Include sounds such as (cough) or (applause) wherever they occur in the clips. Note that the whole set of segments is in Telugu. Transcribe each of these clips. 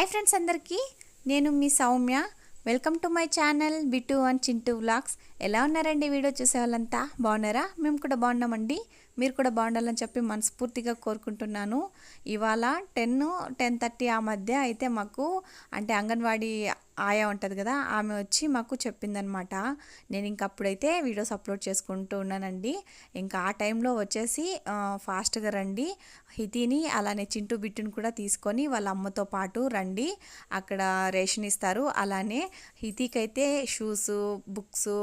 హాయ్ ఫ్రెండ్స్ అందరికీ నేను మీ Soumya. Welcome to my channel Bittu and Chintu vlogs ఎలా ఉన్నారండి వీడియో చూసే వాళ్ళంతా బాగున్నారా? మేము కూడా బాగున్నామండి. మీరు కూడా బాగుండాలని చెప్పి మనస్ఫూర్తిగా కోరుకుంటున్నాను. ఇవాళ టెన్ టెన్ థర్టీ ఆ మధ్య అయితే మాకు అంటే అంగన్వాడీ ఆయా ఉంటుంది కదా ఆమె వచ్చి మాకు చెప్పిందనమాట. నేను ఇంక అప్పుడైతే వీడియోస్ అప్లోడ్ చేసుకుంటూ ఉన్నానండి. ఇంకా ఆ టైంలో వచ్చేసి ఫాస్ట్గా రండి. హితిని అలానే చింటూ బిట్టును కూడా తీసుకొని వాళ్ళ అమ్మతో పాటు రండి. అక్కడ రేషన్ ఇస్తారు. అలానే హితికైతే షూస్ బుక్స్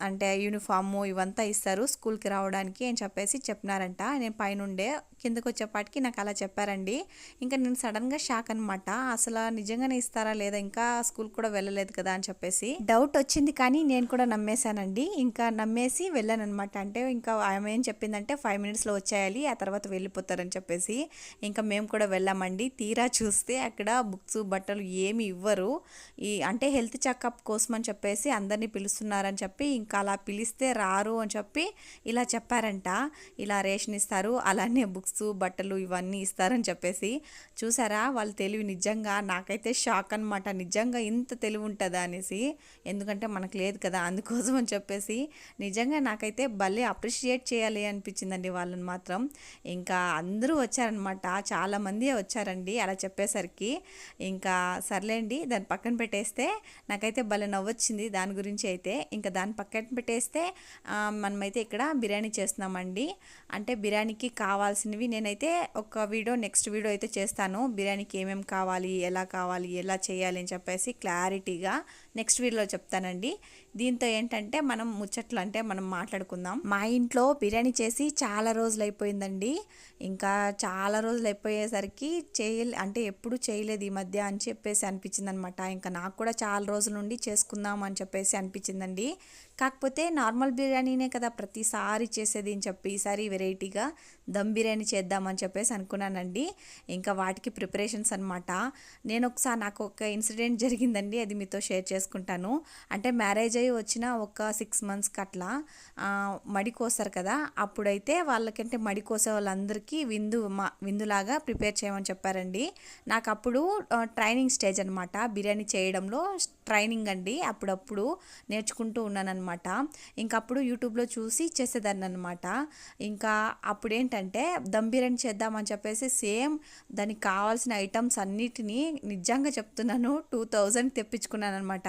అంటే యూనిఫాము ఇవంతా ఇస్తారు స్కూల్కి రావడానికి అని చెప్పేసి చెప్పినారంట. నేను పైనుండే కిందకు వచ్చేపాటికి నాకు అలా చెప్పారండి. ఇంకా నేను సడన్గా షాక్ అనమాట అసలు నిజంగానే ఇస్తారా లేదా? ఇంకా స్కూల్ కూడా వెళ్ళలేదు కదా అని చెప్పేసి. డౌట్ వచ్చింది కానీ నేను కూడా నమ్మేశానండి. ఇంకా నమ్మేసి వెళ్ళాను అనమాట అంటే ఇంకా ఆమె ఏం చెప్పిందంటే ఫైవ్ మినిట్స్లో వచ్చేయాలి ఆ తర్వాత వెళ్ళిపోతారని చెప్పేసి. ఇంకా మేము కూడా వెళ్ళామండి. తీరా చూస్తే అక్కడ బుక్స్ బట్టలు ఏమి ఇవ్వరు. ఈ అంటే హెల్త్ చెకప్ కోసం అని చెప్పేసి అందరినీ పిలుస్తున్నారని చెప్పి చెప్పి ఇంకా అలా పిలిస్తే రారు అని చెప్పి ఇలా చెప్పారంట. ఇలా రేషన్ ఇస్తారు అలానే బుక్స్ బట్టలు ఇవన్నీ ఇస్తారని చెప్పేసి. చూసారా? వాళ్ళ తెలివి నిజంగా నాకైతే షాక్ అనమాట నిజంగా ఇంత తెలివి ఉంటుందా అనేసి. ఎందుకంటే మనకు లేదు కదా అందుకోసం అని చెప్పేసి. నిజంగా నాకైతే భలే అప్రిషియేట్ చేయాలి అనిపించిందండి వాళ్ళని మాత్రం. ఇంకా అందరూ వచ్చారనమాట చాలామంది వచ్చారండి అలా చెప్పేసరికి. ఇంకా సర్లేండి దాన్ని పక్కన పెట్టేస్తే నాకైతే భలే నవ్వొచ్చింది. దాని గురించి అయితే. ఇంకా దాని పక్కన పెట్టేస్తే మనమైతే ఇక్కడ బిర్యానీ చేస్తున్నామండి. అంటే బిర్యానీకి కావాల్సినవి నేనైతే ఒక వీడియో నెక్స్ట్ వీడియో అయితే చేస్తాను. బిర్యానీకి ఏమేమి కావాలి ఎలా కావాలి ఎలా చేయాలి అని చెప్పేసి క్లారిటీగా నెక్స్ట్ వీడియోలో చెప్తానండి. దీంతో ఏంటంటే మనం ముచ్చట్లు అంటే మనం మాట్లాడుకుందాం. మా ఇంట్లో బిర్యానీ చేసి చాలా రోజులు అయిపోయిందండి ఇంకా చాలా రోజులు అయిపోయేసరికి చేయలే అంటే ఎప్పుడు చేయలేదు ఈ మధ్య అని చెప్పేసి అనిపించింది అనమాట ఇంకా నాకు కూడా చాలా రోజుల నుండి చేసుకుందాం అని చెప్పేసి అనిపించిందండి. కాకపోతే నార్మల్ బిర్యానీనే కదా ప్రతిసారి చేసేది అని చెప్పి ఈసారి వెరైటీగా దమ్ బిర్యానీ చేద్దామని చెప్పేసి అనుకున్నానండి. ఇంకా వాటికి ప్రిపరేషన్స్ అనమాట నేను ఒకసారి నాకు ఒక ఇన్సిడెంట్ జరిగిందండి. అది మీతో షేర్ చేసుకుంటాను. అంటే మ్యారేజ్ అయ్యి వచ్చిన ఒక సిక్స్ మంత్స్కి అట్లా మడి కోస్తారు కదా. అప్పుడైతే వాళ్ళకంటే మడి కోసే వాళ్ళందరికీ విందు మా విందులాగా ప్రిపేర్ చేయమని చెప్పారండి. నాకు అప్పుడు ట్రైనింగ్ స్టేజ్ అనమాట బిర్యానీ చేయడంలో ట్రైనింగ్ అండి. అప్పుడప్పుడు నేర్చుకుంటూ ఉన్నాను అనమాట ఇంకా అప్పుడు యూట్యూబ్లో చూసి చేసేదాన్ని అనమాట ఇంకా అప్పుడు ఏంటంటే దమ్ బిర్యానీ చేద్దామని చెప్పేసి సేమ్ దానికి కావాల్సిన ఐటమ్స్ అన్నిటినీ నిజంగా చెప్తున్నాను. టూ థౌజండ్ తెప్పించుకున్నాను అనమాట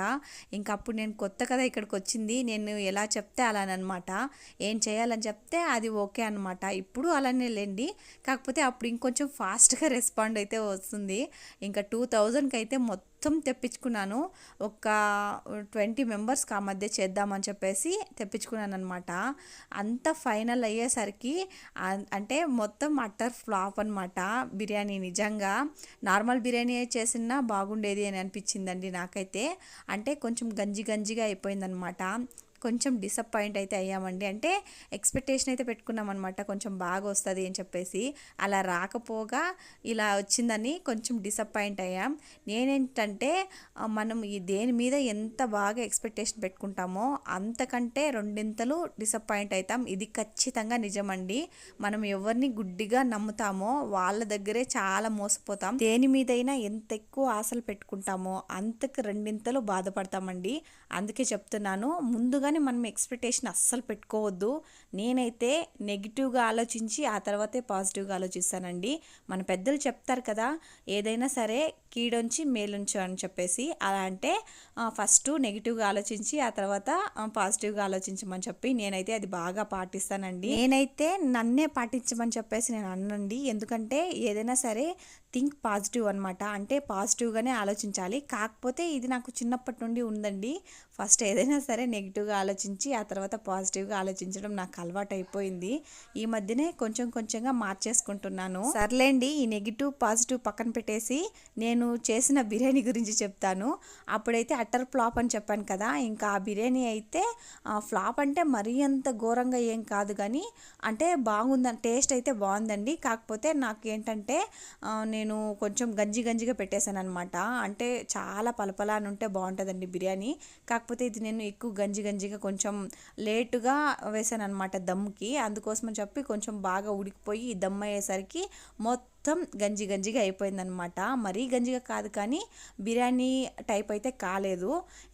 ఇంకా అప్పుడు నేను కొత్త కదా ఇక్కడికి వచ్చింది నేను ఎలా చెప్తే అలానమాట ఏం చేయాలని చెప్తే అది ఓకే అనమాట ఇప్పుడు అలానే లేండి. కాకపోతే అప్పుడు ఇంకొంచెం ఫాస్ట్గా (laughs) రెస్పాండ్ అయితే వస్తుంది. ఇంకా టూ థౌజండ్కి అయితే మొత్తం మొత్తం తెప్పించుకున్నాను. ఒక ట్వంటీ మెంబర్స్కి ఆ మధ్య చేద్దామని చెప్పేసి తెప్పించుకున్నాను అనమాట అంత ఫైనల్ అయ్యేసరికి అంటే మొత్తం అట్టర్ ఫ్లాప్ అనమాట బిర్యానీ నిజంగా. నార్మల్ బిర్యానీ చేసినా బాగుండేది అని అనిపించిందండి నాకైతే. అంటే కొంచెం గంజి గంజిగా అయిపోయిందనమాట కొంచెం డిసప్పాయింట్ అయితే అయ్యామండి. అంటే ఎక్స్పెక్టేషన్ అయితే పెట్టుకున్నాం అనమాట కొంచెం బాగా వస్తుంది అని చెప్పేసి. అలా రాకపోగా ఇలా వచ్చిందని కొంచెం డిసప్పాయింట్ అయ్యాం. నేనేంటంటే మనం ఈ దేని మీద ఎంత బాగా ఎక్స్పెక్టేషన్ పెట్టుకుంటామో అంతకంటే రెండింతలు డిసప్పాయింట్ అవుతాం ఇది ఖచ్చితంగా నిజమండి. మనం ఎవరిని గుడ్డిగా నమ్ముతామో వాళ్ళ దగ్గరే చాలా మోసపోతాం. దేని మీదైనా ఎంత ఎక్కువ ఆశలు పెట్టుకుంటామో అంతకు రెండింతలు బాధపడతామండి. అందుకే చెప్తున్నాను ముందుగా కానీ మనం ఎక్స్పెక్టేషన్ అస్సలు పెట్టుకోవద్దు. నేనైతే నెగిటివ్గా ఆలోచించి ఆ తర్వాతే పాజిటివ్గా ఆలోచిస్తానండి. మన పెద్దలు చెప్తారు కదా ఏదైనా సరే కీడొంచి మేలుంచు అని చెప్పేసి. అలా అంటే ఫస్ట్ నెగిటివ్గా ఆలోచించి ఆ తర్వాత పాజిటివ్గా ఆలోచించమని చెప్పి నేనైతే అది బాగా పాటిస్తానండి. నేనైతే నన్నే పాటించమని చెప్పేసి నేను అన్నండి. ఎందుకంటే ఏదైనా సరే థింక్ పాజిటివ్ అనమాట అంటే పాజిటివ్గానే ఆలోచించాలి. కాకపోతే ఇది నాకు చిన్నప్పటి నుండి ఉందండి. ఫస్ట్ ఏదైనా సరే నెగిటివ్గా ఆలోచించి ఆ తర్వాత పాజిటివ్గా ఆలోచించడం నాకు అలవాటు అయిపోయింది ఈ మధ్యనే కొంచెం కొంచెంగా మార్చేసుకుంటున్నాను. సర్లేండి ఈ నెగిటివ్ పాజిటివ్ పక్కన పెట్టేసి నేను చేసిన బిర్యానీ గురించి చెప్తాను. అప్పుడైతే అట్టర్ ఫ్లాప్ అని చెప్పాను కదా ఇంకా ఆ బిర్యానీ అయితే ఫ్లాప్ అంటే మరీ అంత ఘోరంగా ఏం కాదు కానీ అంటే బాగుందని టేస్ట్ అయితే బాగుందండి. కాకపోతే నాకు ఏంటంటే నేను కొంచెం గంజి గంజిగా పెట్టేశాను అనమాట అంటే చాలా పలపలా అని ఉంటే బాగుంటుందండి బిర్యానీ. కాకపోతే కాకపోతే ఇది నేను ఎక్కువ గంజి గంజిగా కొంచెం లేటుగా వేసాను అనమాట దమ్కి. అందుకోసమని చెప్పి కొంచెం బాగా ఉడికిపోయి దమ్ అయ్యేసరికి మొత్తం మొత్తం గంజి గంజిగా అయిపోయిందనమాట మరీ గంజిగా కాదు కానీ బిర్యానీ టైప్ అయితే కాలేదు.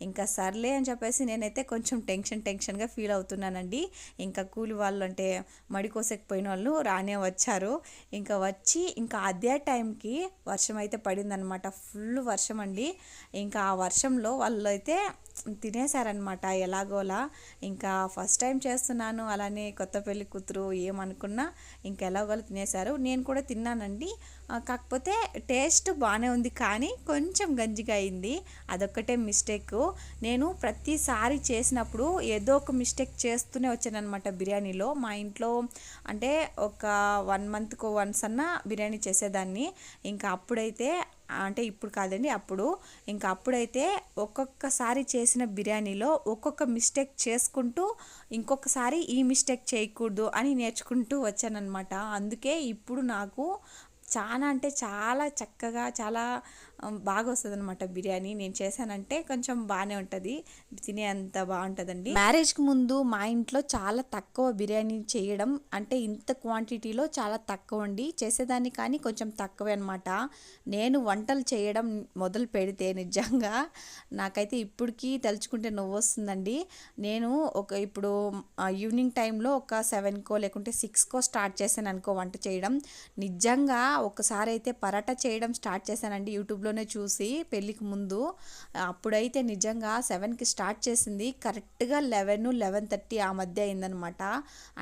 ఇంకా సర్లే అని చెప్పేసి నేనైతే కొంచెం టెన్షన్ టెన్షన్గా ఫీల్ అవుతున్నానండి. ఇంకా కూలి వాళ్ళు అంటే మడి కోసకపోయిన వాళ్ళు రానే వచ్చారు. ఇంకా వచ్చి ఇంకా అదే టైంకి వర్షం అయితే పడిందనమాట ఫుల్ వర్షం అండి ఇంకా ఆ వర్షంలో వాళ్ళు అయితే తినేశారనమాట ఎలాగోలా. ఇంకా ఫస్ట్ టైం చేస్తున్నాను అలానే కొత్త పెళ్ళి కూతురు ఏమనుకున్నా ఇంకా ఎలాగోలా తినేశారు. నేను కూడా తిన్నానండి. కాకపోతే టేస్ట్ బాగానే ఉంది కానీ కొంచెం గంజిగా అయింది. అదొక్కటే మిస్టేక్. నేను ప్రతిసారి చేసినప్పుడు ఏదో ఒక మిస్టేక్ చేస్తూనే వచ్చానమాట బిర్యానీలో. మా ఇంట్లో అంటే ఒక వన్ మంత్కు వన్స్ అన్న బిర్యానీ చేసేదాన్ని. ఇంకా అప్పుడైతే అంటే ఇప్పుడు కాదండి అప్పుడు. ఇంకా అప్పుడైతే ఒక్కొక్కసారి చేసిన బిర్యానీలో ఒక్కొక్క మిస్టేక్ చేసుకుంటూ ఇంకొకసారి ఈ మిస్టేక్ చేయకూడదు అని నేర్చుకుంటూ వచ్చానన్నమాట. అందుకే ఇప్పుడు నాకు చాలా అంటే చాలా చక్కగా చాలా బాగా వస్తుంది అనమాట బిర్యానీ. నేను చేశానంటే కొంచెం బాగానే ఉంటుంది. తినే అంత బాగుంటుందండి. మ్యారేజ్కి ముందు మా ఇంట్లో చాలా తక్కువ బిర్యానీ చేయడం అంటే ఇంత క్వాంటిటీలో చాలా తక్కువ అండి చేసేదాన్ని కానీ కొంచెం తక్కువే అనమాట నేను వంటలు చేయడం మొదలు పెడితే నిజంగా నాకైతే ఇప్పటికీ తలుచుకుంటే నవ్వు వస్తుందండి నేను ఒక ఇప్పుడు ఈవినింగ్ టైంలో ఒక సెవెన్కో లేకుంటే సిక్స్కో స్టార్ట్ చేశాను అనుకో వంట చేయడం. నిజంగా ఒకసారి అయితే పరాటా చేయడం స్టార్ట్ చేశానండి యూట్యూబ్ యూట్యూబ్లోనే చూసి పెళ్ళికి ముందు అప్పుడైతే నిజంగా సెవెన్కి స్టార్ట్ చేసింది కరెక్ట్గా లెవెన్ లెవెన్ థర్టీ ఆ మధ్య అయిందనమాట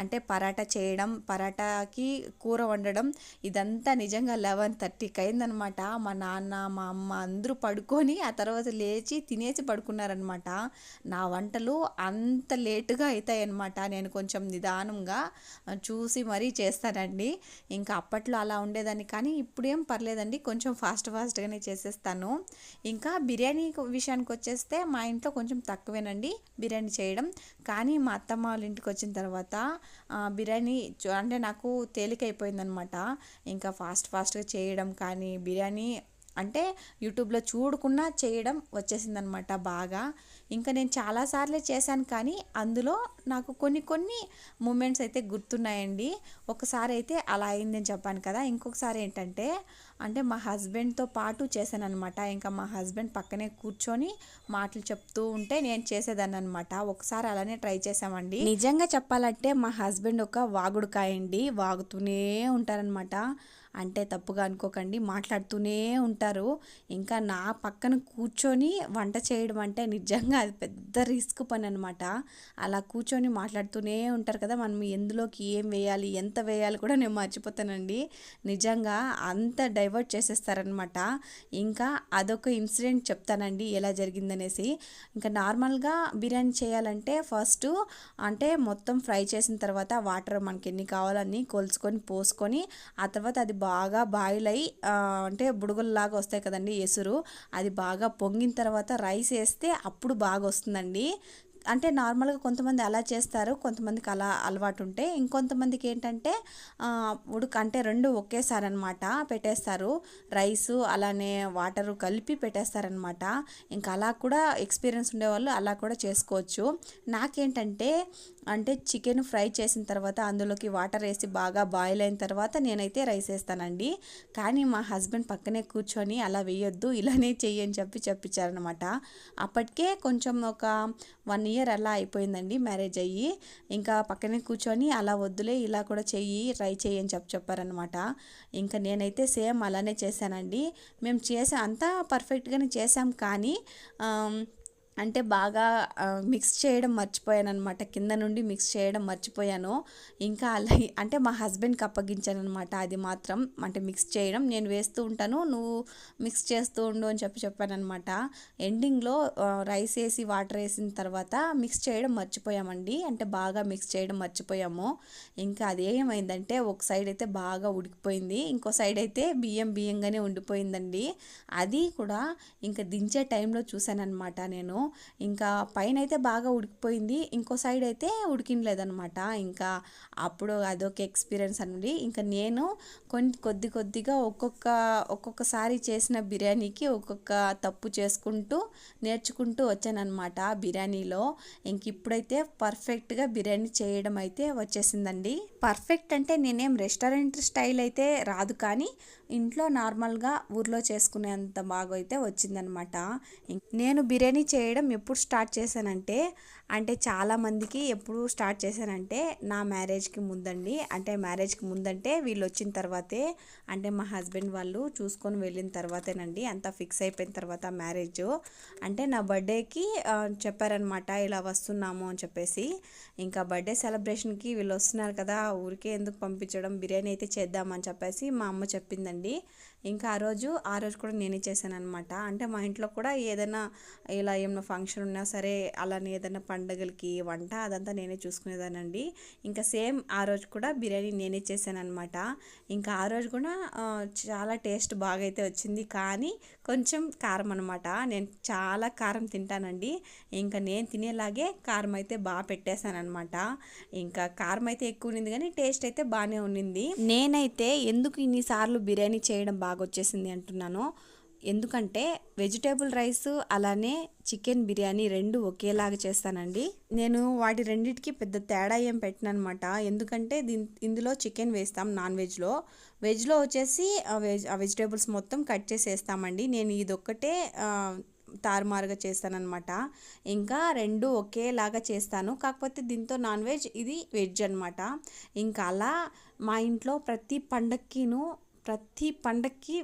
అంటే పరాటా చేయడం పరాటాకి కూర వండడం ఇదంతా నిజంగా లెవెన్ థర్టీకి అయిందనమాట మా నాన్న మా అమ్మ అందరూ పడుకొని ఆ తర్వాత లేచి తినేసి పడుకున్నారనమాట నా వంటలు అంత లేటుగా అవుతాయన్నమాట నేను కొంచెం నిదానంగా చూసి మరీ చేస్తానండి. ఇంకా అప్పట్లో అలా ఉండేదాన్ని కానీ ఇప్పుడేం పర్లేదండి. కొంచెం ఫాస్ట్ ఫాస్ట్గానే చేసేస్తాను. ఇంకా బిర్యానీ విషయానికి వచ్చేస్తే మా ఇంట్లో కొంచెం తక్కువేనండి బిర్యానీ చేయడం. కానీ మా అత్తమ్మ వాళ్ళ ఇంటికి వచ్చిన తర్వాత బిర్యానీ అంటే నాకు తేలికైపోయిందనమాట. ఇంకా ఫాస్ట్ ఫాస్ట్గా చేయడం కానీ బిర్యానీ అంటే యూట్యూబ్లో చూడకుండా చేయడం వచ్చేసిందనమాట బాగా. ఇంకా నేను చాలాసార్లే చేశాను కానీ అందులో నాకు కొన్ని కొన్ని మూమెంట్స్ అయితే గుర్తున్నాయండి. ఒకసారి అయితే అలా అయిందని చెప్పాను కదా ఇంకొకసారి ఏంటంటే అంటే మా హస్బెండ్తో పాటు చేశాను అనమాట ఇంకా మా హస్బెండ్ పక్కనే కూర్చొని మాటలు చెప్తూ ఉంటే నేను చేసేదాన్ని అనమాట ఒకసారి అలానే ట్రై చేసామండి నిజంగా చెప్పాలంటే మా హస్బెండ్ ఒక వాగుడుకాయండి వాగుతూనే ఉంటారనమాట. అంటే తప్పుగా అనుకోకండి మాట్లాడుతూనే ఉంటారు. ఇంకా నా పక్కన కూర్చొని వంట చేయడం అంటే నిజంగా అది పెద్ద రిస్క్ పని అనమాట అలా కూర్చొని మాట్లాడుతూనే ఉంటారు కదా మనం ఎందులోకి ఏం వేయాలి ఎంత వేయాలి కూడా నేను మర్చిపోతానండి. నిజంగా అంత డైవర్ట్ చేసేస్తారనమాట ఇంకా అదొక ఇన్సిడెంట్ చెప్తానండి ఎలా జరిగిందనేసి. ఇంకా నార్మల్గా బిర్యానీ చేయాలంటే ఫస్ట్ అంటే మొత్తం ఫ్రై చేసిన తర్వాత వాటర్ మనకి ఎన్ని కావాలని కొలుచుకొని పోసుకొని ఆ తర్వాత అది బాగా బాయిల్ అయ్యి అంటే బుడుగుల్లాగా వస్తాయి కదండి ఎసురు. అది బాగా పొంగిన తర్వాత రైస్ వేస్తే అప్పుడు బాగా వస్తుందండి. అంటే నార్మల్గా కొంతమంది అలా చేస్తారు కొంతమందికి అలా అలవాటు ఉంటే. ఇంకొంతమందికి ఏంటంటే ఉడుక అంటే రెండు ఒకేసారి అనమాట పెట్టేస్తారు. రైసు అలానే వాటరు కలిపి పెట్టేస్తారనమాట. ఇంకా అలా కూడా ఎక్స్పీరియన్స్ ఉండేవాళ్ళు అలా కూడా చేసుకోవచ్చు. నాకేంటంటే అంటే చికెన్ ఫ్రై చేసిన తర్వాత అందులోకి వాటర్ వేసి బాగా బాయిల్ అయిన తర్వాత నేనైతే రైస్ వేస్తానండి. కానీ మా హస్బెండ్ పక్కనే కూర్చొని అలా వేయొద్దు ఇలానే చెయ్యి అని చెప్పి చెప్పించారనమాట అప్పటికే కొంచెం ఒక వన్ ఇయర్ అలా అయిపోయిందండి మ్యారేజ్ అయ్యి. ఇంకా పక్కనే కూర్చొని అలా వద్దులే ఇలా కూడా చెయ్యి ట్రై చెయ్యి అని చెప్పి చెప్పారనమాట ఇంకా నేనైతే సేమ్ అలానే చేశానండి. మేము చేసే అంతా పర్ఫెక్ట్గానే చేసాం కానీ అంటే బాగా మిక్స్ చేయడం మర్చిపోయాను అనమాట కింద నుండి మిక్స్ చేయడం మర్చిపోయాను. ఇంకా అలా (laughs) అంటే మా హస్బెండ్కి అప్పగించాను అనమాట అది మాత్రం. అంటే మిక్స్ చేయడం. నేను వేస్తూ ఉంటాను. నువ్వు మిక్స్ చేస్తూ ఉండు అని చెప్పి చెప్పానమాట ఎండింగ్లో రైస్ వేసి వాటర్ వేసిన తర్వాత మిక్స్ చేయడం మర్చిపోయామండి. అంటే బాగా మిక్స్ చేయడం మర్చిపోయాము. ఇంకా అది ఏమైందంటే ఒక సైడ్ అయితే బాగా ఉడికిపోయింది. ఇంకో సైడ్ అయితే బియ్యం బియ్యంగానే ఉండిపోయిందండి. అది కూడా ఇంకా దించే టైంలో చూశానమాట అనమాట నేను. ఇంకా పైన అయితే బాగా ఉడికిపోయింది ఇంకో సైడ్ అయితే ఉడికినలేదనమాట ఇంకా అప్పుడు అదొక ఎక్స్పీరియన్స్ అనండి. ఇంకా నేను కొన్ని కొద్ది కొద్దిగా ఒక్కొక్క ఒక్కొక్కసారి చేసిన బిర్యానీకి ఒక్కొక్క తప్పు చేసుకుంటూ నేర్చుకుంటూ వచ్చానమాట బిర్యానీలో. ఇంక ఇప్పుడైతే పర్ఫెక్ట్గా బిర్యానీ చేయడం అయితే వచ్చేసిందండి. పర్ఫెక్ట్ అంటే నేనేం రెస్టారెంట్ స్టైల్ అయితే రాదు కానీ ఇంట్లో నార్మల్గా ఊర్లో చేసుకునేంత బాగా అయితే వచ్చిందనమాట నేను బిర్యానీ చేయడం ఎప్పుడు స్టార్ట్ చేశానంటే అంటే చాలామందికి ఎప్పుడు స్టార్ట్ చేశానంటే నా మ్యారేజ్కి ముందండి. అంటే మ్యారేజ్కి ముందంటే వీళ్ళు వచ్చిన తర్వాతే అంటే మా హస్బెండ్ వాళ్ళు చూసుకొని వెళ్ళిన తర్వాతేనండి. అంతా ఫిక్స్ అయిపోయిన తర్వాత మ్యారేజ్. అంటే నా బర్త్డేకి చెప్పారనమాట ఇలా వస్తున్నాము అని చెప్పేసి. ఇంకా బర్త్డే సెలబ్రేషన్కి వీళ్ళు వస్తున్నారు కదా ఊరికే ఎందుకు పంపించడం బిర్యానీ అయితే చేద్దామని చెప్పేసి మా అమ్మ చెప్పిందండి. ఇంకా ఆ రోజు ఆ రోజు కూడా నేనే చేశాను అనమాట అంటే మా ఇంట్లో కూడా ఏదైనా ఇలా ఏమైనా ఫంక్షన్ ఉన్నా సరే అలానే ఏదైనా పండగలకి వంట అదంతా నేనే చూసుకునేదానండి. ఇంకా సేమ్ ఆ రోజు కూడా బిర్యానీ నేనే చేశాను అనమాట ఇంకా ఆ రోజు కూడా చాలా టేస్ట్ బాగా అయితే వచ్చింది. కానీ కొంచెం కారం అనమాట నేను చాలా కారం తింటానండి. ఇంకా నేను తినేలాగే కారం అయితే బాగా పెట్టేశాను అనమాట ఇంకా కారం అయితే ఎక్కువ ఉంది కానీ టేస్ట్ అయితే బాగానే ఉన్నింది. నేనైతే ఎందుకు ఇన్నిసార్లు బిర్యానీ చేయడం బాగా వచ్చేసింది అంటున్నాను ఎందుకంటే వెజిటేబుల్ రైస్ అలానే చికెన్ బిర్యానీ రెండు ఒకేలాగా చేస్తానండి. నేను వాటి రెండింటికి పెద్ద తేడా ఏం పెట్టినమాట ఎందుకంటే దీని ఇందులో చికెన్ వేస్తాం నాన్ వెజ్లో. వెజ్లో వచ్చేసి వెజ్ వెజిటేబుల్స్ మొత్తం కట్ చేసి వేస్తామండి నేను ఇదొక్కటే తారుమారుగా చేస్తానన్నమాట ఇంకా రెండు ఒకేలాగా చేస్తాను. కాకపోతే దీంతో నాన్ వెజ్ ఇది వెజ్ అనమాట. ఇంకా అలా మా ఇంట్లో ప్రతి పండక్కిను ప్రతి పండక్కి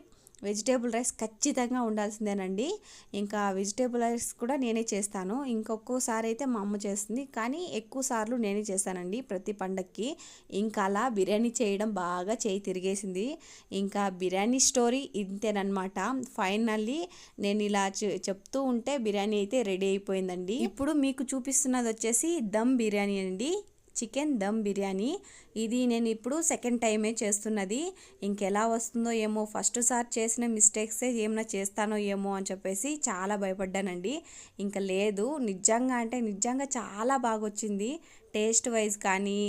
వెజిటేబుల్ రైస్ ఖచ్చితంగా ఉండాల్సిందేనండి. ఇంకా వెజిటేబుల్ రైస్ కూడా నేనే చేస్తాను. ఇంకొకసారి అయితే మా అమ్మ చేస్తుంది. కానీ ఎక్కువ సార్లు నేనే చేస్తానండి ప్రతి పండక్కి. ఇంకా అలా బిర్యానీ చేయడం బాగా చేయి తిరిగేసింది. ఇంకా బిర్యానీ స్టోరీ ఇంతేనమాట ఫైనల్లీ నేను ఇలా చెప్తూ ఉంటే బిర్యానీ అయితే రెడీ అయిపోయిందండి. ఇప్పుడు మీకు చూపిస్తున్నది వచ్చేసి దమ్ బిర్యానీ అండి. చికెన్ దమ్ బిర్యానీ. ఇది నేను ఇప్పుడు సెకండ్ టైమే చేస్తున్నది. ఇంకెలా వస్తుందో ఏమో ఫస్ట్ సార్ చేసిన మిస్టేక్సే ఏమైనా చేస్తానో ఏమో అని చెప్పేసి చాలా భయపడ్డానండి. ఇంకా లేదు నిజంగా అంటే నిజంగా చాలా బాగా వచ్చింది టేస్ట్ వైజ్ కానీ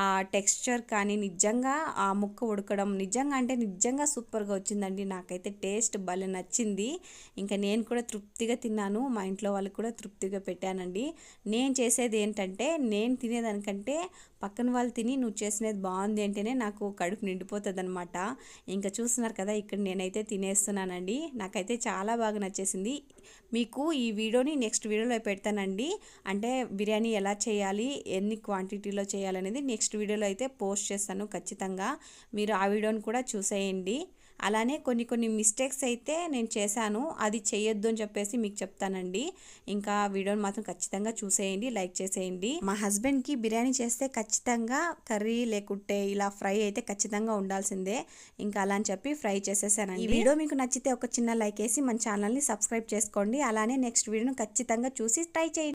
ఆ టెక్స్చర్ కానీ నిజంగా ఆ ముక్క ఉడకడం నిజంగా అంటే నిజంగా సూపర్గా వచ్చిందండి. నాకైతే టేస్ట్ భలే నచ్చింది. ఇంకా నేను కూడా తృప్తిగా తిన్నాను. మా ఇంట్లో వాళ్ళకి కూడా తృప్తిగా పెట్టానండి. నేను చేసేది ఏంటంటే నేను తినేదానికంటే పక్కన వాళ్ళు తిని నువ్వు చేసినది బాగుంది అంటేనే నాకు కడుపు నిండిపోతుంది అనమాట ఇంకా చూస్తున్నారు కదా ఇక్కడ నేనైతే తినేస్తున్నానండి. నాకైతే చాలా బాగా నచ్చేసింది. మీకు ఈ వీడియోని నెక్స్ట్ వీడియోలో పెడతానండి. అంటే బిర్యానీ ఎలా చేయాలి ఎన్ని క్వాంటిటీలో చేయాలనేది నెక్స్ట్ వీడియోలో అయితే పోస్ట్ చేస్తాను ఖచ్చితంగా. మీరు ఆ వీడియోని కూడా చూసేయండి. అలానే కొన్ని కొన్ని మిస్టేక్స్ అయితే నేను చేశాను. అది చేయొద్దు అని చెప్పేసి మీకు చెప్తానండి. ఇంకా వీడియోని మాత్రం ఖచ్చితంగా చూసేయండి లైక్ చేసేయండి. మా హస్బెండ్కి బిర్యానీ చేస్తే ఖచ్చితంగా కర్రీ లేకుంటే ఇలా ఫ్రై అయితే ఖచ్చితంగా ఉండాల్సిందే. ఇంకా అలా అని చెప్పి ఫ్రై చేసేసానండి. ఈ వీడియో మీకు నచ్చితే ఒక చిన్న లైక్ వేసి మన ఛానల్ని సబ్స్క్రైబ్ చేసుకోండి. అలానే నెక్స్ట్ వీడియోను ఖచ్చితంగా చూసి ట్రై చేయండి.